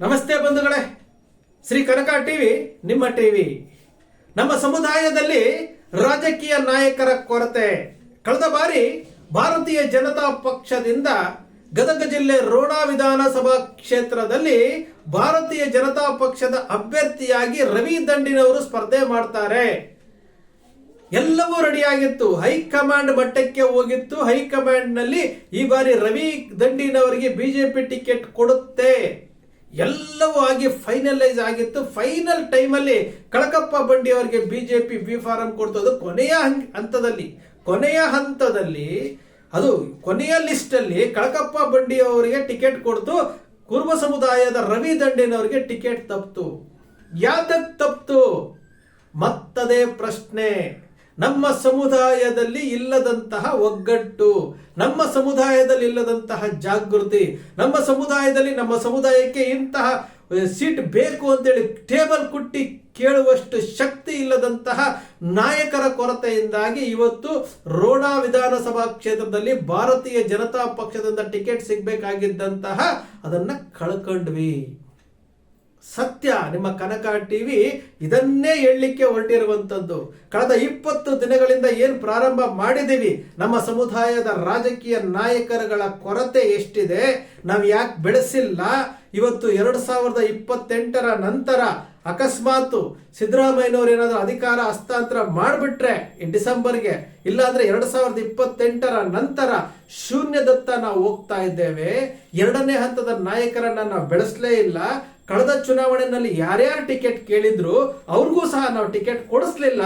ನಮಸ್ತೆ ಬಂಧುಗಳೇ. ಶ್ರೀ ಕನಕ ಟಿವಿ, ನಿಮ್ಮ ಟಿವಿ. ನಮ್ಮ ಸಮುದಾಯದಲ್ಲಿ ರಾಜಕೀಯ ನಾಯಕರ ಕೊರತೆ. ಕಳೆದ ಬಾರಿ ಭಾರತೀಯ ಜನತಾ ಪಕ್ಷದಿಂದ ಗದಗ ಜಿಲ್ಲೆ ರೋಣ ವಿಧಾನಸಭಾ ಕ್ಷೇತ್ರದಲ್ಲಿ ಭಾರತೀಯ ಜನತಾ ಪಕ್ಷದ ಅಭ್ಯರ್ಥಿಯಾಗಿ ರವಿ ದಂಡಿನವರು ಸ್ಪರ್ಧೆ ಮಾಡ್ತಾರೆ. ಎಲ್ಲವೂ ರೆಡಿಯಾಗಿತ್ತು. ಹೈಕಮಾಂಡ್ ಮಟ್ಟಕ್ಕೆ ಹೋಗಿತ್ತು. ಹೈಕಮಾಂಡ್ನಲ್ಲಿ ಈ ಬಾರಿ ರವಿ ದಂಡಿನವರಿಗೆ ಬಿಜೆಪಿ ಟಿಕೆಟ್ ಕೊಡುತ್ತೆ. ಎಲ್ಲವೂ ಆಗಿ ಫೈನಲೈಸ್ ಆಗಿತ್ತು. ಫೈನಲ್ ಟೈಮಲ್ಲಿ ಕಳಕಪ್ಪ ಬಂಡಿ ಅವರಿಗೆ ಬಿಜೆಪಿ ಬಿ ಫಾರಂ ಕೊಡ್ತದ್ದು ಕೊನೆಯ ಹಂತದಲ್ಲಿ. ಕೊನೆಯ ಹಂತದಲ್ಲಿ ಅದು ಕೊನೆಯ ಲಿಸ್ಟ್ ಅಲ್ಲಿ ಕಳಕಪ್ಪ ಬಂಡಿ ಅವರಿಗೆ ಟಿಕೆಟ್ ಕೊಡ್ತು. ಕುರುಬ ಸಮುದಾಯದ ರವಿ ದಂಡಿನವರಿಗೆ ಟಿಕೆಟ್ ತಪ್ತು. ಯಾತಕ್ ತಪ್ತು? ಮತ್ತದೇ ಪ್ರಶ್ನೆ. ನಮ್ಮ ಸಮುದಾಯದಲ್ಲಿ ಇಲ್ಲದಂತಹ ಒಗ್ಗಟ್ಟು, ನಮ್ಮ ಸಮುದಾಯದಲ್ಲಿ ಇಲ್ಲದಂತಹ ಜಾಗೃತಿ, ನಮ್ಮ ಸಮುದಾಯದಲ್ಲಿ, ನಮ್ಮ ಸಮುದಾಯಕ್ಕೆ ಇಂತಹ ಸೀಟ್ ಬೇಕು ಅಂತೇಳಿ ಟೇಬಲ್ ಕುಟ್ಟಿ ಕೇಳುವಷ್ಟು ಶಕ್ತಿ ಇಲ್ಲದಂತಹ ನಾಯಕರ ಕೊರತೆಯಿಂದಾಗಿ ಇವತ್ತು ರೋಣಾ ವಿಧಾನಸಭಾ ಕ್ಷೇತ್ರದಲ್ಲಿ ಭಾರತೀಯ ಜನತಾ ಪಕ್ಷದಿಂದ ಟಿಕೆಟ್ ಸಿಗಬೇಕಾಗಿದ್ದಂತಹ ಅದನ್ನ ಕಳ್ಕೊಂಡ್ವಿ. ಸತ್ಯ, ನಿಮ್ಮ ಕನಕ ಟಿವಿ ಇದನ್ನೇ ಹೇಳಲಿಕ್ಕೆ ಹೊರಟಿರುವಂತದ್ದು. ಕಳೆದ ಇಪ್ಪತ್ತು ದಿನಗಳಿಂದ ಏನು ಪ್ರಾರಂಭ ಮಾಡಿದ್ದೀವಿ? ನಮ್ಮ ಸಮುದಾಯದ ರಾಜಕೀಯ ನಾಯಕರುಗಳ ಕೊರತೆ ಎಷ್ಟಿದೆ? ನಾವು ಯಾಕೆ ಬೆಳೆಸಿಲ್ಲ? ಇವತ್ತು ಎರಡು ಸಾವಿರದ ಇಪ್ಪತ್ತೆಂಟರ ನಂತರ ಅಕಸ್ಮಾತ್ ಸಿದ್ದರಾಮಯ್ಯನವರು ಏನಾದರೂ ಅಧಿಕಾರ ಹಸ್ತಾಂತರ ಮಾಡಿಬಿಟ್ರೆ ಈ ಡಿಸೆಂಬರ್ಗೆ, ಇಲ್ಲಾಂದ್ರೆ ಎರಡು ಸಾವಿರದ ಇಪ್ಪತ್ತೆಂಟರ ನಂತರ ಶೂನ್ಯದತ್ತ ನಾವು ಹೋಗ್ತಾ ಇದ್ದೇವೆ. ಎರಡನೇ ಹಂತದ ನಾಯಕರನ್ನ ನಾವು ಬೆಳೆಸಲೇ ಇಲ್ಲ. ಕಳೆದ ಚುನಾವಣೆಯಲ್ಲಿ ಯಾರ್ಯಾರು ಟಿಕೆಟ್ ಕೇಳಿದ್ರು ಅವ್ರಿಗೂ ಸಹ ನಾವು ಟಿಕೆಟ್ ಕೊಡಿಸ್ಲಿಲ್ಲ.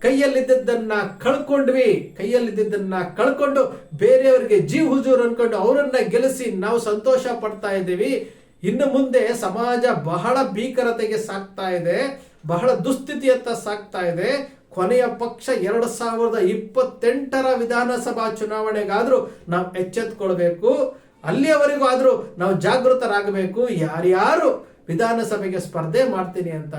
ಕೈಯಲ್ಲಿದ್ದದ್ದನ್ನ ಕಳ್ಕೊಂಡ್ವಿ. ಕೈಯಲ್ಲಿದ್ದದ್ದನ್ನ ಕಳ್ಕೊಂಡು ಬೇರೆಯವರಿಗೆ ಜೀ ಹುಜೂರ್ ಅನ್ಕೊಂಡು ಅವರನ್ನ ಗೆಲ್ಲಿಸಿ ನಾವು ಸಂತೋಷ ಪಡ್ತಾ ಇದ್ದೀವಿ. ಇನ್ನು ಮುಂದೆ ಸಮಾಜ ಬಹಳ ಭೀಕರತೆಗೆ ಸಾಕ್ತಾ ಇದೆ. ಬಹಳ ದುಸ್ಥಿತಿಯತ್ತ ಸಾಕ್ತಾ ಇದೆ. ಕೊನೆಯ ಪಕ್ಷ ಎರಡು ಸಾವಿರದ ಇಪ್ಪತ್ತೆಂಟರ ವಿಧಾನಸಭಾ ಚುನಾವಣೆಗಾದ್ರೂ ನಾವು ಎಚ್ಚೆತ್ಕೊಳ್ಬೇಕು. ಅಲ್ಲಿಯವರೆಗೂ ಆದರೂ ನಾವು ಜಾಗೃತರಾಗಬೇಕು. ಯಾರ್ಯಾರು ವಿಧಾನಸಭೆಗೆ ಸ್ಪರ್ಧೆ ಮಾಡ್ತೀನಿ ಅಂತ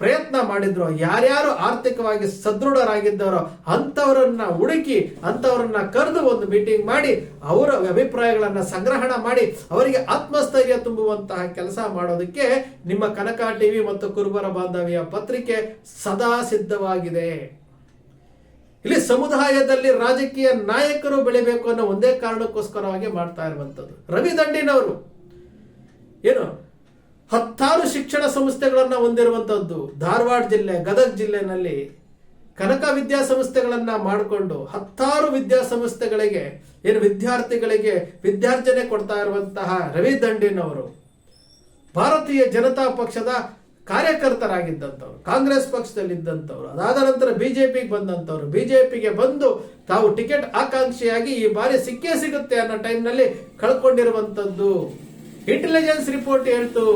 ಪ್ರಯತ್ನ ಮಾಡಿದ್ರು, ಯಾರ್ಯಾರು ಆರ್ಥಿಕವಾಗಿ ಸದೃಢರಾಗಿದ್ದವರೋ ಅಂಥವರನ್ನ ಹುಡುಕಿ, ಅಂಥವರನ್ನ ಕರೆದು ಒಂದು ಮೀಟಿಂಗ್ ಮಾಡಿ, ಅವರ ಅಭಿಪ್ರಾಯಗಳನ್ನ ಸಂಗ್ರಹಣ ಮಾಡಿ, ಅವರಿಗೆ ಆತ್ಮಸ್ಥೈರ್ಯ ತುಂಬುವಂತಹ ಕೆಲಸ ಮಾಡೋದಕ್ಕೆ ನಿಮ್ಮ ಕನಕ ಟಿವಿ ಮತ್ತು ಕುರುಬರ ಬಾಂಧವ್ಯ ಪತ್ರಿಕೆ ಸದಾ ಸಿದ್ಧವಾಗಿದೆ. ಇಲ್ಲಿ ಸಮುದಾಯದಲ್ಲಿ ರಾಜಕೀಯ ನಾಯಕರು ಬೆಳಿಬೇಕು ಅನ್ನೋ ಒಂದೇ ಕಾರಣಕ್ಕೋಸ್ಕರವಾಗಿ ಮಾಡ್ತಾ ಇರುವಂಥದ್ದು. ರವಿ ದಂಡಿನವರು. ಏನು? ಹತ್ತಾರು ಶಿಕ್ಷಣ ಸಂಸ್ಥೆಗಳನ್ನು ಹೊಂದಿರುವಂಥದ್ದು. ಧಾರವಾಡ ಜಿಲ್ಲೆ, ಗದಗ ಜಿಲ್ಲೆನಲ್ಲಿ ಕನಕ ವಿದ್ಯಾಸಂಸ್ಥೆಗಳನ್ನು ಮಾಡಿಕೊಂಡು ಹತ್ತಾರು ವಿದ್ಯಾಸಂಸ್ಥೆಗಳಿಗೆ, ಏನು ವಿದ್ಯಾರ್ಥಿಗಳಿಗೆ ವಿದ್ಯಾರ್ಜನೆ ಕೊಡ್ತಾ ಇರುವಂತಹ ರವಿ ದಂಡಿನವರು. ಭಾರತೀಯ ಜನತಾ ಪಕ್ಷದ ಕಾರ್ಯಕರ್ತರಾಗಿದ್ದಂಥವ್ರು, ಕಾಂಗ್ರೆಸ್ ಪಕ್ಷದಲ್ಲಿದ್ದಂಥವ್ರು, ಅದಾದ ನಂತರ ಬಿಜೆಪಿಗೆ ಬಂದಂಥವ್ರು, ಬಿಜೆಪಿಗೆ ಬಂದು ತಾವು ಟಿಕೆಟ್ ಆಕಾಂಕ್ಷಿಯಾಗಿ ಈ ಬಾರಿ ಸಿಕ್ಕೇ ಸಿಗುತ್ತೆ ಅನ್ನೋ ಟೈಮ್ನಲ್ಲಿ ಕಳ್ಕೊಂಡಿರುವಂಥದ್ದು. ಇಂಟೆಲಿಜೆನ್ಸ್ ರಿಪೋರ್ಟ್ ಹೇಳ್ತು.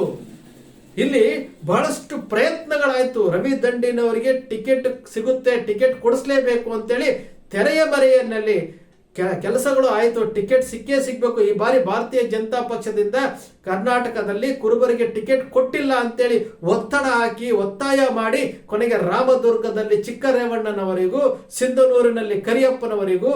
ಇಲ್ಲಿ ಬಹಳಷ್ಟು ಪ್ರಯತ್ನಗಳಾಯ್ತು. ರವಿ ದಂಡಿನವರಿಗೆ ಟಿಕೆಟ್ ಸಿಗುತ್ತೆ, ಟಿಕೆಟ್ ಕೊಡಿಸ್ಲೇಬೇಕು ಅಂತೇಳಿ ತೆರೆಯ ಮರೆಯನ್ನಲ್ಲಿ ಕೆಲಸಗಳು ಆಯಿತು ಟಿಕೆಟ್ ಸಿಕ್ಕೇ ಸಿಗಬೇಕು. ಈ ಬಾರಿ ಭಾರತೀಯ ಜನತಾ ಪಕ್ಷದಿಂದ ಕರ್ನಾಟಕದಲ್ಲಿ ಕುರುಬರಿಗೆ ಟಿಕೆಟ್ ಕೊಟ್ಟಿಲ್ಲ ಅಂತೇಳಿ ಒತ್ತಡ ಹಾಕಿ, ಒತ್ತಾಯ ಮಾಡಿ ಕೊನೆಗೆ ರಾಮದುರ್ಗದಲ್ಲಿ ಚಿಕ್ಕರೇವಣ್ಣನವರಿಗೂ, ಸಿಂಧನೂರಿನಲ್ಲಿ ಕರಿಯಪ್ಪನವರಿಗೂ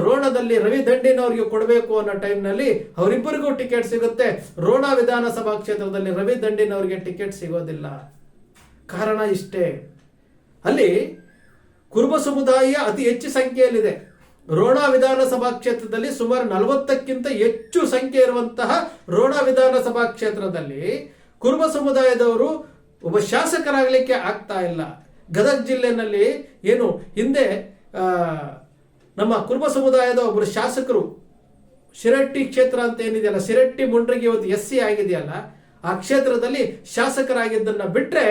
ರೋಣದಲ್ಲಿ ರವಿ ದಂಡಿನವರಿಗೂ ಕೊಡಬೇಕು ಅನ್ನೋ ಟೈಮ್ನಲ್ಲಿ ಅವರಿಬ್ಬರಿಗೂ ಟಿಕೆಟ್ ಸಿಗುತ್ತೆ. ರೋಣ ವಿಧಾನಸಭಾ ಕ್ಷೇತ್ರದಲ್ಲಿ ರವಿ ದಂಡಿನವರಿಗೆ ಟಿಕೆಟ್ ಸಿಗೋದಿಲ್ಲ. ಕಾರಣ ಇಷ್ಟೇ. ಅಲ್ಲಿ ಕುರುಬ ಸಮುದಾಯ ಅತಿ ಹೆಚ್ಚು ಸಂಖ್ಯೆಯಲ್ಲಿದೆ. ರೋಣ ವಿಧಾನಸಭಾ ಕ್ಷೇತ್ರದಲ್ಲಿ ಸುಮಾರು ನಲವತ್ತಕ್ಕಿಂತ ಹೆಚ್ಚು ಸಂಖ್ಯೆ ಇರುವಂತಹ ರೋಣ ವಿಧಾನಸಭಾ ಕ್ಷೇತ್ರದಲ್ಲಿ ಕುರುಬ ಸಮುದಾಯದವರು ಒಬ್ಬ ಶಾಸಕರಾಗಲಿಕ್ಕೆ ಆಗ್ತಾ ಇಲ್ಲ. ಗದಗ ಜಿಲ್ಲೆನಲ್ಲಿ ಏನು ಹಿಂದೆ ನಮ್ಮ ಕುರುಬ ಸಮುದಾಯದ ಒಬ್ಬರು ಶಾಸಕರು, ಶಿರಟ್ಟಿ ಕ್ಷೇತ್ರ ಅಂತ ಏನಿದೆಯಲ್ಲ, ಶಿರಟ್ಟಿ, ಮುಂಡ್ರಿಗೆ ಇವತ್ತು ಎಸ್ ಸಿ ಆಗಿದೆಯಲ್ಲ, ಆ ಕ್ಷೇತ್ರದಲ್ಲಿ ಶಾಸಕರಾಗಿದ್ದನ್ನ ಬಿಟ್ರೆ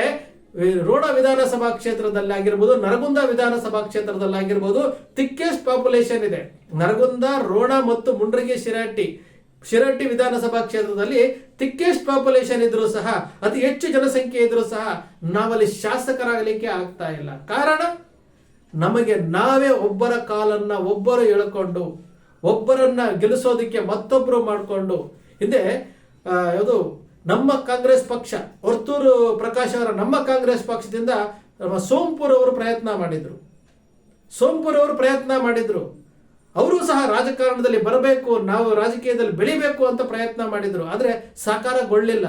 ರೋಣ ವಿಧಾನಸಭಾ ಕ್ಷೇತ್ರದಲ್ಲಿ ಆಗಿರ್ಬೋದು ನರಗುಂದ ವಿಧಾನಸಭಾ ಕ್ಷೇತ್ರದಲ್ಲಿ ಆಗಿರ್ಬೋದು ತಿಕ್ಕೆಸ್ಟ್ ಪಾಪ್ಯುಲೇಷನ್ ಇದೆ. ನರಗುಂದ ರೋಣ ಮತ್ತು ಮುಂಡ್ರಗಿ ಶಿರಟ್ಟಿ ಶಿರಟ್ಟಿ ವಿಧಾನಸಭಾ ಕ್ಷೇತ್ರದಲ್ಲಿ ತಿಕ್ಕೆಸ್ಟ್ ಪಾಪ್ಯುಲೇಷನ್ ಇದ್ರೂ ಸಹ, ಅತಿ ಹೆಚ್ಚು ಜನಸಂಖ್ಯೆ ಇದ್ರೂ ಸಹ ನಾವಲ್ಲಿ ಶಾಸಕರಾಗಲಿಕ್ಕೆ ಆಗ್ತಾ ಇಲ್ಲ. ಕಾರಣ? ನಮಗೆ ನಾವೇ ಒಬ್ಬರ ಕಾಲನ್ನ ಒಬ್ಬರು ಎಳ್ಕೊಂಡು, ಒಬ್ಬರನ್ನ ಗೆಲ್ಲಿಸೋದಕ್ಕೆ ಮತ್ತೊಬ್ಬರು ಮಾಡಿಕೊಂಡು, ಹಿಂದೆ ಯಾವುದು ನಮ್ಮ ಕಾಂಗ್ರೆಸ್ ಪಕ್ಷ, ಹೊರ್ತೂರು ಪ್ರಕಾಶ್ ಅವರ ನಮ್ಮ ಕಾಂಗ್ರೆಸ್ ಪಕ್ಷದಿಂದ ನಮ್ಮ ಸೋಂಪುರ್ ಅವರು ಪ್ರಯತ್ನ ಮಾಡಿದರು. ಸೋಂಪುರ್ ಅವರು ಪ್ರಯತ್ನ ಮಾಡಿದರು. ಅವರು ಸಹ ರಾಜಕಾರಣದಲ್ಲಿ ಬರಬೇಕು, ನಾವು ರಾಜಕೀಯದಲ್ಲಿ ಬೆಳಿಬೇಕು ಅಂತ ಪ್ರಯತ್ನ ಮಾಡಿದ್ರು. ಆದರೆ ಸಾಕಾರಗೊಳ್ಳಿಲ್ಲ.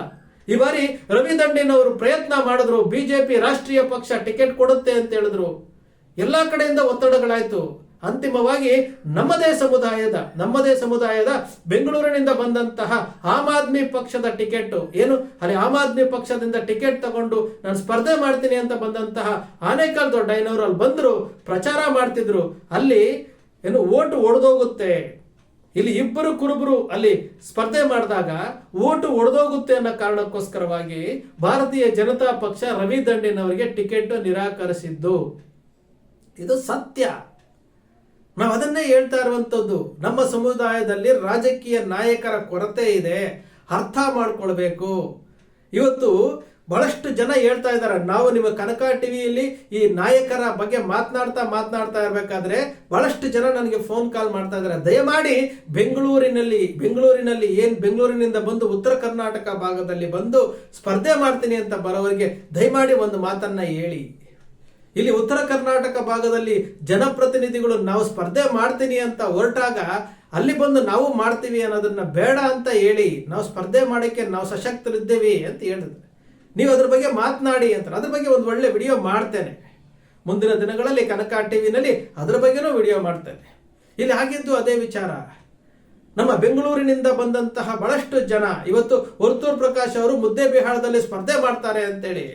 ಈ ಬಾರಿ ರವಿ ದಂಡಿನವರು ಪ್ರಯತ್ನ ಮಾಡಿದ್ರು, ಬಿಜೆಪಿ ರಾಷ್ಟ್ರೀಯ ಪಕ್ಷ ಟಿಕೆಟ್ ಕೊಡುತ್ತೆ ಅಂತ ಹೇಳಿದ್ರು. ಎಲ್ಲ ಕಡೆಯಿಂದ ಒತ್ತಡಗಳಾಯ್ತು. ಅಂತಿಮವಾಗಿ ನಮ್ಮದೇ ಸಮುದಾಯದ ನಮ್ಮದೇ ಸಮುದಾಯದ ಬೆಂಗಳೂರಿನಿಂದ ಬಂದಂತಹ ಆಮ್ ಆದ್ಮಿ ಪಕ್ಷದ ಟಿಕೆಟ್ ಏನು? ಅಲ್ಲಿ ಆಮ್ ಆದ್ಮಿ ಪಕ್ಷದಿಂದ ಟಿಕೆಟ್ ತಗೊಂಡು ನಾನು ಸ್ಪರ್ಧೆ ಮಾಡ್ತೀನಿ ಅಂತ ಬಂದಂತಹ ಆನೇಕಲ್ ದೊಡ್ಡಯ್ಯನವರು ಅಲ್ಲಿ ಬಂದ್ರು, ಪ್ರಚಾರ ಮಾಡ್ತಿದ್ರು. ಅಲ್ಲಿ ಏನು ಓಟು ಒಡೆದೋಗುತ್ತೆ. ಇಲ್ಲಿ ಇಬ್ಬರು ಕುರುಬರು ಅಲ್ಲಿ ಸ್ಪರ್ಧೆ ಮಾಡಿದಾಗ ಓಟು ಒಡೆದೋಗುತ್ತೆ ಅನ್ನೋ ಕಾರಣಕ್ಕೋಸ್ಕರವಾಗಿ ಭಾರತೀಯ ಜನತಾ ಪಕ್ಷ ರವಿ ದಂಡಿನವರಿಗೆ ಟಿಕೆಟ್ ನಿರಾಕರಿಸಿದ್ದು. ಇದು ಸತ್ಯ. ನಾವು ಅದನ್ನೇ ಹೇಳ್ತಾ ಇರುವಂತದ್ದು ನಮ್ಮ ಸಮುದಾಯದಲ್ಲಿ ರಾಜಕೀಯ ನಾಯಕರ ಕೊರತೆ ಇದೆ, ಅರ್ಥ ಮಾಡ್ಕೊಳ್ಬೇಕು. ಇವತ್ತು ಬಹಳಷ್ಟು ಜನ ಹೇಳ್ತಾ ಇದ್ದಾರೆ, ನಾವು ನಿಮ್ಮ ಕನಕ ಟಿವಿಯಲ್ಲಿ ಈ ನಾಯಕರ ಬಗ್ಗೆ ಮಾತನಾಡ್ತಾ ಮಾತನಾಡ್ತಾ ಇರಬೇಕಾದ್ರೆ ಬಹಳಷ್ಟು ಜನ ನನಗೆ ಫೋನ್ ಕಾಲ್ ಮಾಡ್ತಾ ಇದ್ದಾರೆ. ದಯಮಾಡಿ ಬೆಂಗಳೂರಿನಲ್ಲಿ ಬೆಂಗಳೂರಿನಲ್ಲಿ ಏನು ಬೆಂಗಳೂರಿನಿಂದ ಬಂದು ಉತ್ತರ ಕರ್ನಾಟಕ ಭಾಗದಲ್ಲಿ ಬಂದು ಸ್ಪರ್ಧೆ ಮಾಡ್ತೀನಿ ಅಂತ ಬರೋವರಿಗೆ ದಯಮಾಡಿ ಒಂದು ಮಾತನ್ನ ಹೇಳಿ. ಇಲ್ಲಿ ಉತ್ತರ ಕರ್ನಾಟಕ ಭಾಗದಲ್ಲಿ ಜನಪ್ರತಿನಿಧಿಗಳು ನಾವು ಸ್ಪರ್ಧೆ ಮಾಡ್ತೀನಿ ಅಂತ ಹೊರಟಾಗ ಅಲ್ಲಿ ಬಂದು ನಾವು ಮಾಡ್ತೀವಿ ಅನ್ನೋದನ್ನ ಬೇಡ ಅಂತ ಹೇಳಿ ನಾವು ಸ್ಪರ್ಧೆ ಮಾಡೋಕ್ಕೆ ನಾವು ಸಶಕ್ತರಿದ್ದೇವೆ ಅಂತ ಹೇಳಿದ್ರು. ನೀವು ಅದ್ರ ಬಗ್ಗೆ ಮಾತನಾಡಿ ಅಂತ. ಅದ್ರ ಬಗ್ಗೆ ಒಂದು ಒಳ್ಳೆ ವಿಡಿಯೋ ಮಾಡ್ತೇನೆ. ಮುಂದಿನ ದಿನಗಳಲ್ಲಿ ಕನಕ ಟಿವಿನಲ್ಲಿ ಅದ್ರ ಬಗ್ಗೆನೂ ವಿಡಿಯೋ ಮಾಡ್ತೇನೆ. ಇಲ್ಲಿ ಹಾಗಿದ್ದು ಅದೇ ವಿಚಾರ. ನಮ್ಮ ಬೆಂಗಳೂರಿನಿಂದ ಬಂದಂತಹ ಬಹಳಷ್ಟು ಜನ ಇವತ್ತು ಹೊರ್ತೂರ್ ಪ್ರಕಾಶ್ ಅವರು ಮುದ್ದೆ ಬಿಹಾರದಲ್ಲಿ ಸ್ಪರ್ಧೆ ಮಾಡ್ತಾರೆ ಅಂತೇಳಿ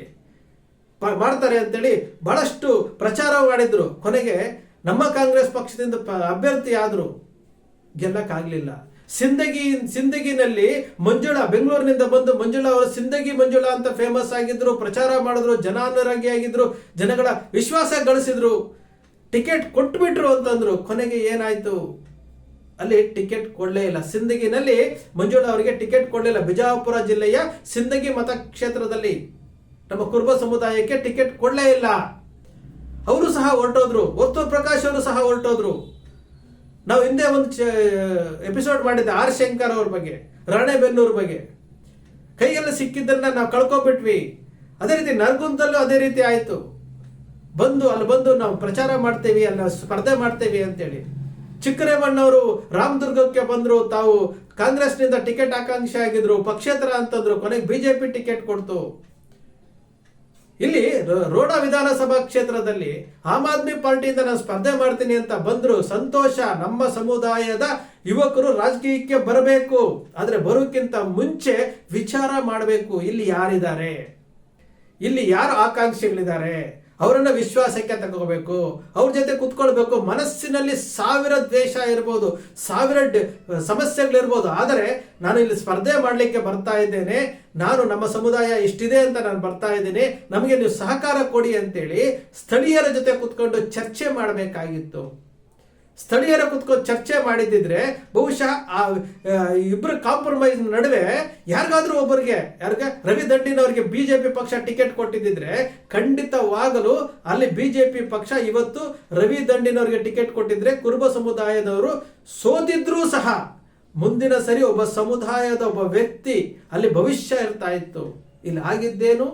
ಮಾಡ್ತಾರೆ ಅಂತೇಳಿ ಬಹಳಷ್ಟು ಪ್ರಚಾರ ಮಾಡಿದ್ರು ಕೊನೆಗೆ ನಮ್ಮ ಕಾಂಗ್ರೆಸ್ ಪಕ್ಷದಿಂದ ಅಭ್ಯರ್ಥಿ ಆದ್ರು. ಗೆಲ್ಲಕ್ಕಾಗಲಿಲ್ಲ. ಸಿಂದಗಿ, ಸಿಂದಗಿನಲ್ಲಿ ಮಂಜುಳಾ, ಬೆಂಗಳೂರಿನಿಂದ ಬಂದು ಮಂಜುಳಾ ಅವರು ಸಿಂದಗಿ, ಮಂಜುಳಾ ಅಂತ ಫೇಮಸ್ ಆಗಿದ್ರು, ಪ್ರಚಾರ ಮಾಡಿದ್ರು, ಜನಾನುರಾಗಿ ಆಗಿದ್ರು, ಜನಗಳ ವಿಶ್ವಾಸ ಗಳಿಸಿದ್ರು. ಟಿಕೆಟ್ ಕೊಟ್ಬಿಟ್ರು ಅಂತಂದ್ರು. ಕೊನೆಗೆ ಏನಾಯ್ತು? ಅಲ್ಲಿ ಟಿಕೆಟ್ ಕೊಡಲೇ ಇಲ್ಲ. ಸಿಂದಗಿನಲ್ಲಿ ಮಂಜುಳಾ ಅವರಿಗೆ ಟಿಕೆಟ್ ಕೊಡಲಿಲ್ಲ. ಬಿಜಾಪುರ ಜಿಲ್ಲೆಯ ಸಿಂದಗಿ ಮತಕ್ಷೇತ್ರದಲ್ಲಿ. ನಮ್ಮ ಕುರುಬ ಸಮುದಾಯಕ್ಕೆ ಟಿಕೆಟ್ ಕೊಡಲೇ ಇಲ್ಲ. ಅವರು ಸಹ ಹೊರಟೋದ್ರು. ಒತ್ತು ಪ್ರಕಾಶ್ ಅವರು ಸಹ ಹೊರಟೋದ್ರು. ನಾವು ಹಿಂದೆ ಒಂದು ಎಪಿಸೋಡ್ ಮಾಡಿದ್ದೆ ಆರ್ ಶಂಕರ್ ಅವ್ರ ಬಗ್ಗೆ, ರಾಣೆಬೆನ್ನೂರ್ ಬಗ್ಗೆ. ಕೈಯಲ್ಲಿ ಸಿಕ್ಕಿದ್ದನ್ನ ನಾವು ಕಳ್ಕೊಂಡ್ಬಿಟ್ವಿ. ಅದೇ ರೀತಿ ನರಗುಂದಲ್ಲೂ ಅದೇ ರೀತಿ ಆಯ್ತು. ಬಂದು, ಅಲ್ಲಿ ಬಂದು ನಾವು ಪ್ರಚಾರ ಮಾಡ್ತೇವಿ, ಅಲ್ಲಿ ಸ್ಪರ್ಧೆ ಮಾಡ್ತೇವಿ ಅಂತೇಳಿ. ಚಿಕ್ಕರೇಮಣ್ಣವರು ರಾಮದುರ್ಗಕ್ಕೆ ಬಂದ್ರು, ತಾವು ಕಾಂಗ್ರೆಸ್ನಿಂದ ಟಿಕೆಟ್ ಆಕಾಂಕ್ಷೆ ಆಗಿದ್ರು, ಪಕ್ಷೇತರ ಅಂತಂದ್ರು, ಕೊನೆಗೆ ಬಿಜೆಪಿ ಟಿಕೆಟ್ ಕೊಡ್ತು. ಇಲ್ಲಿ ರೋ- ರೋಡ ವಿಧಾನಸಭಾ ಕ್ಷೇತ್ರದಲ್ಲಿ ಆಮ್ ಆದ್ಮಿ ಪಾರ್ಟಿಯಿಂದ ನಾನು ಸ್ಪರ್ಧೆ ಮಾಡ್ತೀನಿ ಅಂತ ಬಂದ್ರು ಸಂತೋಷ ನಮ್ಮ ಸಮುದಾಯದ ಯುವಕರು ರಾಜಕೀಯಕ್ಕೆ ಬರಬೇಕು. ಆದ್ರೆ ಬರೋಕ್ಕಿಂತ ಮುಂಚೆ ವಿಚಾರ ಮಾಡಬೇಕು. ಇಲ್ಲಿ ಯಾರಿದ್ದಾರೆ? ಇಲ್ಲಿ ಯಾರು ಆಕಾಂಕ್ಷಿಗಳಿದ್ದಾರೆ? ಅವರನ್ನ ವಿಶ್ವಾಸಕ್ಕೆ ತಗೋಬೇಕು, ಅವ್ರ ಜೊತೆ ಕುತ್ಕೊಳ್ಬೇಕು. ಮನಸ್ಸಿನಲ್ಲಿ ಸಾವಿರ ದ್ವೇಷ ಇರ್ಬೋದು, ಸಾವಿರ ಸಮಸ್ಯೆಗಳಿರ್ಬೋದು. ಆದರೆ ನಾನು ಇಲ್ಲಿ ಸ್ಪರ್ಧೆ ಮಾಡಲಿಕ್ಕೆ ಬರ್ತಾ ಇದ್ದೇನೆ. ನಾನು ನಮ್ಮ ಸಮುದಾಯ ಇಷ್ಟಿದೆ ಅಂತ ನಾನು ಬರ್ತಾ ಇದ್ದೀನಿ. ನಮಗೆ ನೀವು ಸಹಕಾರ ಕೊಡಿ ಅಂತೇಳಿ ಸ್ಥಳೀಯರ ಜೊತೆ ಕುತ್ಕೊಂಡು ಚರ್ಚೆ ಮಾಡಬೇಕಾಗಿತ್ತು. ಸ್ಥಳೀಯರ ಕುತ್ಕೊಂಡು ಚರ್ಚೆ ಮಾಡಿದ್ದಿದ್ರೆ ಬಹುಶಃ ಆ ಇಬ್ಬರು ಕಾಂಪ್ರಮೈಸ್ ನಡುವೆ ಯಾರಿಗಾದ್ರೂ ಒಬ್ಬರಿಗೆ, ಯಾರಿಗೆ? ರವಿ ದಂಡಿನವರಿಗೆ ಬಿಜೆಪಿ ಪಕ್ಷ ಟಿಕೆಟ್ ಕೊಟ್ಟಿದ್ದಿದ್ರೆ ಖಂಡಿತವಾಗಲು ಅಲ್ಲಿ ಬಿಜೆಪಿ ಪಕ್ಷ ಇವತ್ತು ರವಿ ದಂಡಿನವರಿಗೆ ಟಿಕೆಟ್ ಕೊಟ್ಟಿದ್ರೆ ಕುರುಬ ಸಮುದಾಯದವರು ಸೋತಿದ್ರೂ ಸಹ ಮುಂದಿನ ಸರಿ ಒಬ್ಬ ಸಮುದಾಯದ ಒಬ್ಬ ವ್ಯಕ್ತಿ ಅಲ್ಲಿ ಭವಿಷ್ಯ ಇರ್ತಾ ಇತ್ತು. ಇಲ್ಲಿ ಆಗಿದ್ದೇನು?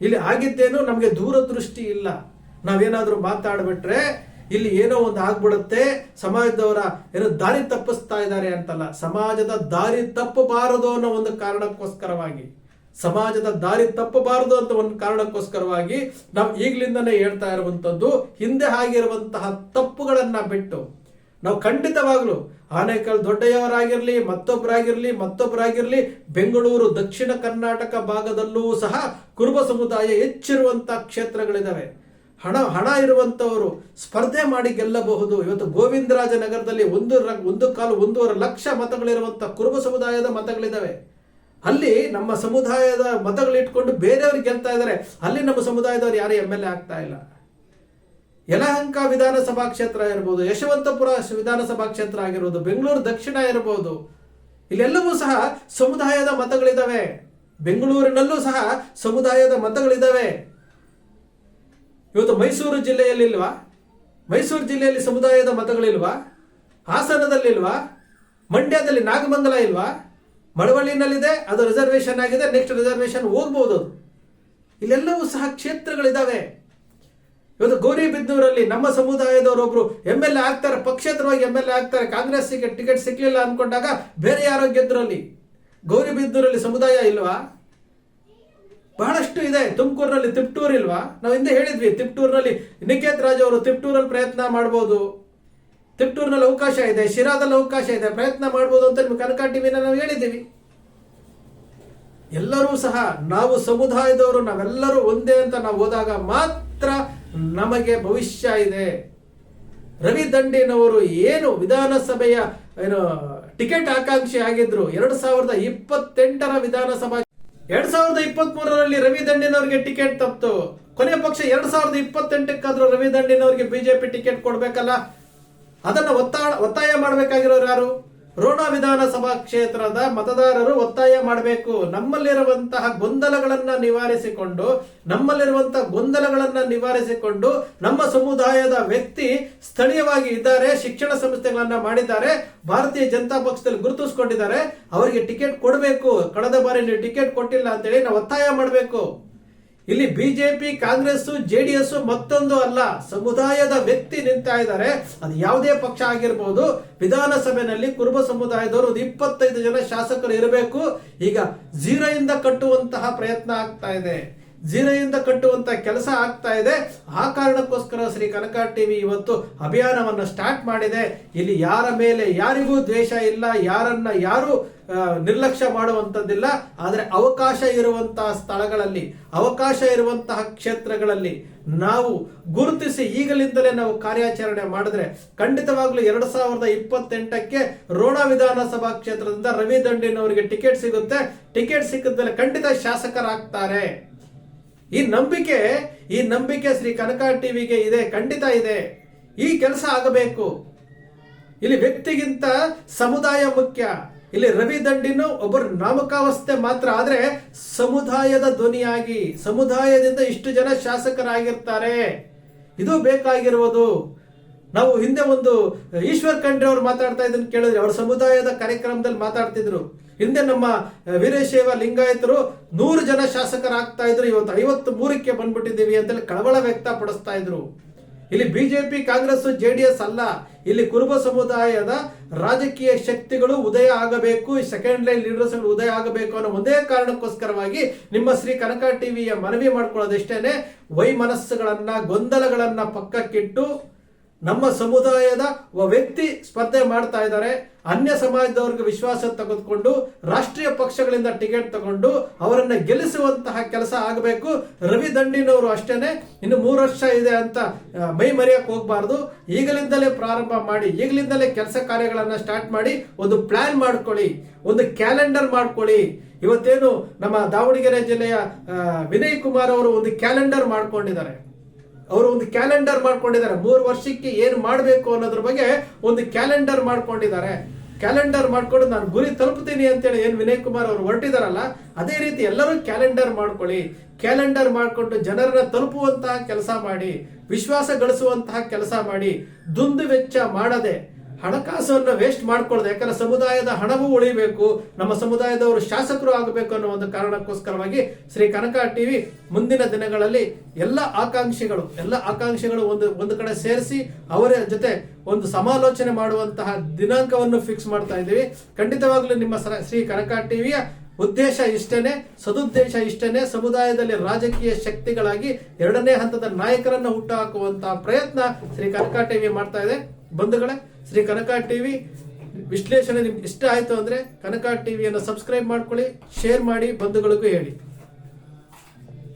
ಇಲ್ಲಿ ಆಗಿದ್ದೇನು? ನಮಗೆ ದೂರದೃಷ್ಟಿ ಇಲ್ಲ. ನಾವೇನಾದರೂ ಮಾತಾಡ್ಬಿಟ್ರೆ ಇಲ್ಲಿ ಏನೋ ಒಂದು ಆಗ್ಬಿಡುತ್ತೆ. ಸಮಾಜದವರ ಏನೋ ದಾರಿ ತಪ್ಪಿಸ್ತಾ ಇದ್ದಾರೆ ಅಂತಲ್ಲ. ಸಮಾಜದ ದಾರಿ ತಪ್ಪಬಾರದು ಅನ್ನೋ ಒಂದು ಕಾರಣಕ್ಕೋಸ್ಕರವಾಗಿ. ಸಮಾಜದ ದಾರಿ ತಪ್ಪಬಾರದು ಅಂತ ಒಂದು ಕಾರಣಕ್ಕೋಸ್ಕರವಾಗಿ ನಾವು ಈಗಲಿಂದನೇ ಹೇಳ್ತಾ ಇರುವಂತದ್ದು ಹಿಂದೆ ಆಗಿರುವಂತಹ ತಪ್ಪುಗಳನ್ನು ಬಿಟ್ಟು. ನಾವು ಖಂಡಿತವಾಗ್ಲು ಆನೇಕಲ್ ದೊಡ್ಡೆಯವರಾಗಿರಲಿ ಮತ್ತೊಬ್ಬರಾಗಿರಲಿ ಮತ್ತೊಬ್ಬರಾಗಿರಲಿ ಬೆಂಗಳೂರು, ದಕ್ಷಿಣ ಕರ್ನಾಟಕ ಭಾಗದಲ್ಲೂ ಸಹ ಕುರುಬ ಸಮುದಾಯ ಹೆಚ್ಚಿರುವಂತಹ ಕ್ಷೇತ್ರಗಳಿದಾವೆ. ಹಣ ಹಣ ಇರುವಂತವರು ಸ್ಪರ್ಧೆ ಮಾಡಿ ಗೆಲ್ಲಬಹುದು. ಇವತ್ತು ಗೋವಿಂದರಾಜ ನಗರದಲ್ಲಿ ಒಂದು ರ- ಒಂದು ಕಾಲು ಒಂದೂವರೆ ಲಕ್ಷ ಮತಗಳಿರುವಂಥ ಕುರುಬ ಸಮುದಾಯದ ಮತಗಳಿದ್ದಾವೆ. ಅಲ್ಲಿ ನಮ್ಮ ಸಮುದಾಯದ ಮತಗಳಿಟ್ಕೊಂಡು ಬೇರೆಯವ್ರಿಗೆ ಗೆಲ್ತಾ ಇದ್ದಾರೆ. ಅಲ್ಲಿ ನಮ್ಮ ಸಮುದಾಯದವ್ರು ಯಾರು ಎಂ ಎಲ್ ಎ ಆಗ್ತಾ ಇಲ್ಲ. ಯಲಹಂಕ ವಿಧಾನಸಭಾ ಕ್ಷೇತ್ರ ಇರ್ಬೋದು, ಯಶವಂತಪುರ ವಿಧಾನಸಭಾ ಕ್ಷೇತ್ರ ಆಗಿರ್ಬೋದು, ಬೆಂಗಳೂರು ದಕ್ಷಿಣ ಇರಬಹುದು ಇಲ್ಲೆಲ್ಲವೂ ಸಹ ಸಮುದಾಯದ ಮತಗಳಿದ್ದಾವೆ. ಬೆಂಗಳೂರಿನಲ್ಲೂ ಸಹ ಸಮುದಾಯದ ಮತಗಳಿದಾವೆ ಇವತ್ತು ಮೈಸೂರು ಜಿಲ್ಲೆಯಲ್ಲಿಲ್ವಾ? ಮೈಸೂರು ಜಿಲ್ಲೆಯಲ್ಲಿ ಸಮುದಾಯದ ಮತಗಳಿಲ್ವಾ? ಹಾಸನದಲ್ಲಿಲ್ವಾ? ಮಂಡ್ಯದಲ್ಲಿ ನಾಗಮಂಗಲ ಇಲ್ವಾ? ಮಳವಳ್ಳಿನಲ್ಲಿದೆ, ಅದು ರಿಸರ್ವೇಶನ್ ಆಗಿದೆ ನೆಕ್ಸ್ಟ್ ರಿಸರ್ವೇಶನ್ ಹೋಗ್ಬೋದು ಇಲ್ಲೆಲ್ಲವೂ ಸಹ ಕ್ಷೇತ್ರಗಳಿದ್ದಾವೆ ಇವತ್ತು ಗೌರಿಬಿದ್ನೂರಲ್ಲಿ ನಮ್ಮ ಸಮುದಾಯದವರೊಬ್ರು ಎಂ ಎಲ್ ಎ ಆಗ್ತಾರೆ ಪಕ್ಷೇತರವಾಗಿ ಎಂ ಎಲ್ ಎ ಆಗ್ತಾರೆ, ಕಾಂಗ್ರೆಸ್ಸಿಗೆ ಟಿಕೆಟ್ ಸಿಗ್ಲಿಲ್ಲ ಅನ್ಕೊಂಡಾಗ ಬೇರೆ ಯಾರೋ ಗೆದ್ರಲ್ಲಿ. ಗೌರಿಬಿದ್ನೂರಲ್ಲಿ ಸಮುದಾಯ ಇಲ್ವಾ? ಬಹಳಷ್ಟು ಇದೆ. ತುಮಕೂರಿನಲ್ಲಿ ತಿಪ್ಟೂರ್ ಇಲ್ವಾ? ನಾವು ಹಿಂದೆ ಹೇಳಿದ್ವಿ, ತಿಪ್ಟೂರಿನಲ್ಲಿ ನಿಕೇತ್ ರಾಜ್ ಅವರು ತಿಪ್ಟೂರಲ್ಲಿ ಪ್ರಯತ್ನ ಮಾಡ್ಬೋದು. ತಿಪ್ಟೂರಿನಲ್ಲಿ ಅವಕಾಶ ಇದೆ, ಶಿರಾದಲ್ಲಿ ಅವಕಾಶ ಇದೆ, ಪ್ರಯತ್ನ ಮಾಡ್ಬೋದು ಅಂತ ನಿಮ್ಗೆ ಕನಕ ಟಿವಿನ ನಾವು ಹೇಳಿದ್ದೀವಿ. ಎಲ್ಲರೂ ಸಹ ನಾವು ಸಮುದಾಯದವರು, ನಾವೆಲ್ಲರೂ ಒಂದೇ ಅಂತ ನಾವು ಹೋದಾಗ ಮಾತ್ರ ನಮಗೆ ಭವಿಷ್ಯ ಇದೆ. ರವಿ ದಂಡಿನವರು ಏನು ವಿಧಾನಸಭೆಯ, ಏನು, ಟಿಕೆಟ್ ಆಕಾಂಕ್ಷಿ ಆಗಿದ್ರು? ಎರಡು ಸಾವಿರದ ಇಪ್ಪತ್ತೆಂಟರ ವಿಧಾನಸಭಾ ಎರಡ್ ಸಾವಿರದ ಇಪ್ಪತ್ತ್ ಮೂರರಲ್ಲಿ ರವಿ ದಂಡಿನವರಿಗೆ ಟಿಕೆಟ್ ತಪ್ಪಿತು ಕೊನೆ ಪಕ್ಷ ಎರಡ್ ಸಾವಿರದ ಇಪ್ಪತ್ತೆಂಟಕ್ಕಾದ್ರೂ ರವಿ ದಂಡಿನವರಿಗೆ ಬಿಜೆಪಿ ಟಿಕೆಟ್ ಕೊಡ್ಬೇಕಲ್ಲ? ಅದನ್ನ ಒತ್ತಾಯ ಒತ್ತಾಯ ಮಾಡಬೇಕಾಗಿರೋರು ಯಾರು? ರೋಣ ವಿಧಾನಸಭಾ ಕ್ಷೇತ್ರದ ಮತದಾರರು ಒತ್ತಾಯ ಮಾಡಬೇಕು. ನಮ್ಮಲ್ಲಿರುವಂತಹ ಗೊಂದಲಗಳನ್ನ ನಿವಾರಿಸಿಕೊಂಡು ನಮ್ಮಲ್ಲಿರುವಂತಹ ಗೊಂದಲಗಳನ್ನ ನಿವಾರಿಸಿಕೊಂಡು ನಮ್ಮ ಸಮುದಾಯದ ವ್ಯಕ್ತಿ ಸ್ಥಳೀಯವಾಗಿ ಇದ್ದಾರೆ, ಶಿಕ್ಷಣ ಸಂಸ್ಥೆಗಳನ್ನ ಮಾಡಿದ್ದಾರೆ, ಭಾರತೀಯ ಜನತಾ ಪಕ್ಷದಲ್ಲಿ ಗುರುತಿಸಿಕೊಂಡಿದ್ದಾರೆ, ಅವರಿಗೆ ಟಿಕೆಟ್ ಕೊಡಬೇಕು. ಕಳೆದ ಬಾರಿ ನೀವು ಟಿಕೆಟ್ ಕೊಟ್ಟಿಲ್ಲ ಅಂತೇಳಿ ನಾವು ಒತ್ತಾಯ ಮಾಡಬೇಕು. ಇಲ್ಲಿ ಬಿಜೆಪಿ ಕಾಂಗ್ರೆಸ್ ಜೆಡಿಎಸ್ ಮತ್ತೊಂದು ಅಲ್ಲ, ಸಮುದಾಯದ ವ್ಯಕ್ತಿ ನಿಂತಾ ಇದ್ದಾರೆ. ಅದು ಯಾವುದೇ ಪಕ್ಷ ಆಗಿರ್ಬೋದು. ವಿಧಾನಸಭೆಯಲ್ಲಿ ಕುರುಬ ಸಮುದಾಯದವರು ಒಂದು ಇಪ್ಪತ್ತೈದು ಜನ ಶಾಸಕರು ಇರಬೇಕು. ಈಗ ಝೀರೋ ಇಂದ ಕಟ್ಟುವಂತಹ ಪ್ರಯತ್ನ ಆಗ್ತಾ ಇದೆ. ಝೀರೋಯಿಂದ ಕಟ್ಟುವಂತ ಕೆಲಸ ಆಗ್ತಾ ಇದೆ. ಆ ಕಾರಣಕ್ಕೋಸ್ಕರ ಶ್ರೀ ಕನಕ ಟಿವಿ ಇವತ್ತು ಅಭಿಯಾನವನ್ನು ಸ್ಟಾರ್ಟ್ ಮಾಡಿದೆ. ಇಲ್ಲಿ ಯಾರ ಮೇಲೆ ಯಾರಿಗೂ ದ್ವೇಷ ಇಲ್ಲ, ಯಾರನ್ನ ಯಾರು ನಿರ್ಲಕ್ಷ್ಯ ಮಾಡುವಂತದ್ದಿಲ್ಲ ಆದರೆ ಅವಕಾಶ ಇರುವಂತಹ ಸ್ಥಳಗಳಲ್ಲಿ, ಅವಕಾಶ ಇರುವಂತಹ ಕ್ಷೇತ್ರಗಳಲ್ಲಿ ನಾವು ಗುರುತಿಸಿ ಈಗಲಿಂದಲೇ ನಾವು ಕಾರ್ಯಾಚರಣೆ ಮಾಡಿದ್ರೆ ಖಂಡಿತವಾಗ್ಲೂ ಎರಡ್ ಸಾವಿರದ ಇಪ್ಪತ್ತೆಂಟಕ್ಕೆ ರೋಣ ವಿಧಾನಸಭಾ ಕ್ಷೇತ್ರದಿಂದ ರವಿ ದಂಡಿನವರಿಗೆ ಟಿಕೆಟ್ ಸಿಗುತ್ತೆ. ಟಿಕೆಟ್ ಸಿಕ್ಕಿದ್ದಲ್ಲಿ ಖಂಡಿತ ಶಾಸಕರಾಗ್ತಾರೆ. ಈ ನಂಬಿಕೆ ಈ ನಂಬಿಕೆ ಶ್ರೀ ಕನಕ ಟಿವಿಗೆ ಇದೆ, ಖಂಡಿತ ಇದೆ. ಈ ಕೆಲಸ ಆಗಬೇಕು. ಇಲ್ಲಿ ವ್ಯಕ್ತಿಗಿಂತ ಸಮುದಾಯ ಮುಖ್ಯ. ಇಲ್ಲಿ ರವಿ ದಂಡಿನು ಒಬ್ಬರು ನಾಮಕಾವಸ್ಥೆ ಮಾತ್ರ ಆದ್ರೆ ಸಮುದಾಯದ ಧ್ವನಿಯಾಗಿ, ಸಮುದಾಯದಿಂದ ಇಷ್ಟು ಜನ ಶಾಸಕರಾಗಿರ್ತಾರೆ. ಇದು ಬೇಕಾಗಿರುವುದು. ನಾವು ಹಿಂದೆ ಒಂದು ಈಶ್ವರ್ ಖಂಡ್ರೆ ಅವರು ಮಾತಾಡ್ತಾ ಇದನ್ನ ಕೇಳಿದ್ರೆ, ಅವ್ರ ಸಮುದಾಯದ ಕಾರ್ಯಕ್ರಮದಲ್ಲಿ ಮಾತಾಡ್ತಿದ್ರು. ಹಿಂದೆ ನಮ್ಮ ವೀರಶೈವ ಲಿಂಗಾಯತರು ನೂರು ಜನ ಶಾಸಕರಾಗ್ತಾ ಇದ್ರು, ಇವತ್ತು ಐವತ್ತು ಮೂರಕ್ಕೆ ಬಂದ್ಬಿಟ್ಟಿದ್ದೀವಿ ಅಂತೇಳಿ ಕಳವಳ ವ್ಯಕ್ತಪಡಿಸ್ತಾ ಇದ್ರು. ಇಲ್ಲಿ ಬಿಜೆಪಿ ಕಾಂಗ್ರೆಸ್ ಜೆಡಿಎಸ್ ಅಲ್ಲ. ಇಲ್ಲಿ ಕುರುಬ ಸಮುದಾಯದ ರಾಜಕೀಯ ಶಕ್ತಿಗಳು ಉದಯ ಆಗಬೇಕು ಸೆಕೆಂಡ್ ಲೈನ್ ಲೀಡರ್ಸ್ ಉದಯ ಆಗಬೇಕು ಅನ್ನೋ ಒಂದೇ ಕಾರಣಕ್ಕೋಸ್ಕರವಾಗಿ ನಿಮ್ಮ ಶ್ರೀ ಕನಕ ಟಿವಿಯ ಮನವಿ ಮಾಡ್ಕೊಳ್ಳೋದಿಷ್ಟೇನೆ ವೈಮನಸ್ಸುಗಳನ್ನ ಗೊಂದಲಗಳನ್ನ ಪಕ್ಕಕ್ಕಿಟ್ಟು ನಮ್ಮ ಸಮುದಾಯದ ವ್ಯಕ್ತಿ ಸ್ಪರ್ಧೆ ಮಾಡ್ತಾ ಇದ್ದಾರೆ. ಅನ್ಯ ಸಮಾಜದವ್ರಿಗೆ ವಿಶ್ವಾಸ ತೆಗೆದುಕೊಂಡು ರಾಷ್ಟ್ರೀಯ ಪಕ್ಷಗಳಿಂದ ಟಿಕೆಟ್ ತಗೊಂಡು ಅವರನ್ನ ಗೆಲ್ಲಿಸುವಂತಹ ಕೆಲಸ ಆಗಬೇಕು. ರವಿ ದಂಡಿನವರು ಅಷ್ಟೇನೆ. ಇನ್ನು ಮೂರು ವರ್ಷ ಇದೆ ಅಂತ ಮೈ ಮರೆಯಕ್ಕೆ ಹೋಗ್ಬಾರ್ದು. ಈಗಲಿಂದಲೇ ಪ್ರಾರಂಭ ಮಾಡಿ, ಈಗಲಿಂದಲೇ ಕೆಲಸ ಕಾರ್ಯಗಳನ್ನ ಸ್ಟಾರ್ಟ್ ಮಾಡಿ ಒಂದು ಪ್ಲಾನ್ ಮಾಡ್ಕೊಳ್ಳಿ, ಒಂದು ಕ್ಯಾಲೆಂಡರ್ ಮಾಡ್ಕೊಳ್ಳಿ. ಇವತ್ತೇನು ನಮ್ಮ ದಾವಣಗೆರೆ ಜಿಲ್ಲೆಯ ವಿನಯ್ ಕುಮಾರ್ ಅವರು ಒಂದು ಕ್ಯಾಲೆಂಡರ್ ಮಾಡ್ಕೊಂಡಿದ್ದಾರೆ. ಅವರು ಒಂದು ಕ್ಯಾಲೆಂಡರ್ ಮಾಡ್ಕೊಂಡಿದ್ದಾರೆ. ಮೂರು ವರ್ಷಕ್ಕೆ ಏನು ಮಾಡಬೇಕು ಅನ್ನೋದ್ರ ಬಗ್ಗೆ ಒಂದು ಕ್ಯಾಲೆಂಡರ್ ಮಾಡ್ಕೊಂಡಿದ್ದಾರೆ. ಕ್ಯಾಲೆಂಡರ್ ಮಾಡ್ಕೊಂಡು ನಾನು ಗುರಿ ತಲುಪ್ತೀನಿ ಅಂತೇಳಿ ಏನು ವಿನಯ್ ಕುಮಾರ್ ಅವರು ಹೊರಟಿದಾರಲ್ಲ, ಅದೇ ರೀತಿ ಎಲ್ಲರೂ ಕ್ಯಾಲೆಂಡರ್ ಮಾಡ್ಕೊಳ್ಳಿ. ಕ್ಯಾಲೆಂಡರ್ ಮಾಡಿಕೊಂಡು ಜನರನ್ನ ತಲುಪುವಂತಹ ಕೆಲಸ ಮಾಡಿ, ವಿಶ್ವಾಸ ಗಳಿಸುವಂತಹ ಕೆಲಸ ಮಾಡಿ, ದುಂದು ವೆಚ್ಚ ಮಾಡದೆ ಹಣಕಾಸನ್ನು ವೇಸ್ಟ್ ಮಾಡ್ಕೊಳ್ದೆ, ಯಾಕಂದ್ರೆ ಸಮುದಾಯದ ಹಣವೂ ಉಳಿಬೇಕು, ನಮ್ಮ ಸಮುದಾಯದವರು ಶಾಸಕರು ಆಗಬೇಕು ಅನ್ನೋ ಒಂದು ಕಾರಣಕ್ಕೋಸ್ಕರವಾಗಿ ಶ್ರೀ ಕನಕ ಟಿವಿ ಮುಂದಿನ ದಿನಗಳಲ್ಲಿ ಎಲ್ಲ ಆಕಾಂಕ್ಷಿಗಳು ಎಲ್ಲ ಆಕಾಂಕ್ಷಿಗಳು ಒಂದು ಒಂದು ಕಡೆ ಸೇರಿಸಿ ಅವರ ಜೊತೆ ಒಂದು ಸಮಾಲೋಚನೆ ಮಾಡುವಂತಹ ದಿನಾಂಕವನ್ನು ಫಿಕ್ಸ್ ಮಾಡ್ತಾ ಇದ್ದೀವಿ. ಖಂಡಿತವಾಗ್ಲೂ ನಿಮ್ಮ ಶ್ರೀ ಕನಕ ಟಿವಿಯ ಉದ್ದೇಶ ಇಷ್ಟೇನೆ, ಸದುದ್ದೇಶ ಇಷ್ಟೇನೆ, ಸಮುದಾಯದಲ್ಲಿ ರಾಜಕೀಯ ಶಕ್ತಿಗಳಾಗಿ ಎರಡನೇ ಹಂತದ ನಾಯಕರನ್ನು ಹುಟ್ಟುಹಾಕುವಂತಹ ಪ್ರಯತ್ನ ಶ್ರೀ ಕನಕ ಟಿವಿ ಮಾಡ್ತಾ ಇದೆ. ಬಂಧುಗಳೇ ಶ್ರೀ ಕನಕ ಟಿವಿ ವಿಶ್ಲೇಷಣೆ ನಿಮ್ಗೆ ಇಷ್ಟ ಆಯ್ತು ಅಂದ್ರೆ ಕನಕ ಟಿವಿಯನ್ನು ಸಬ್ಸ್ಕ್ರೈಬ್ ಮಾಡ್ಕೊಳ್ಳಿ ಶೇರ್ ಮಾಡಿ, ಬಂಧುಗಳಿಗೂ ಹೇಳಿ.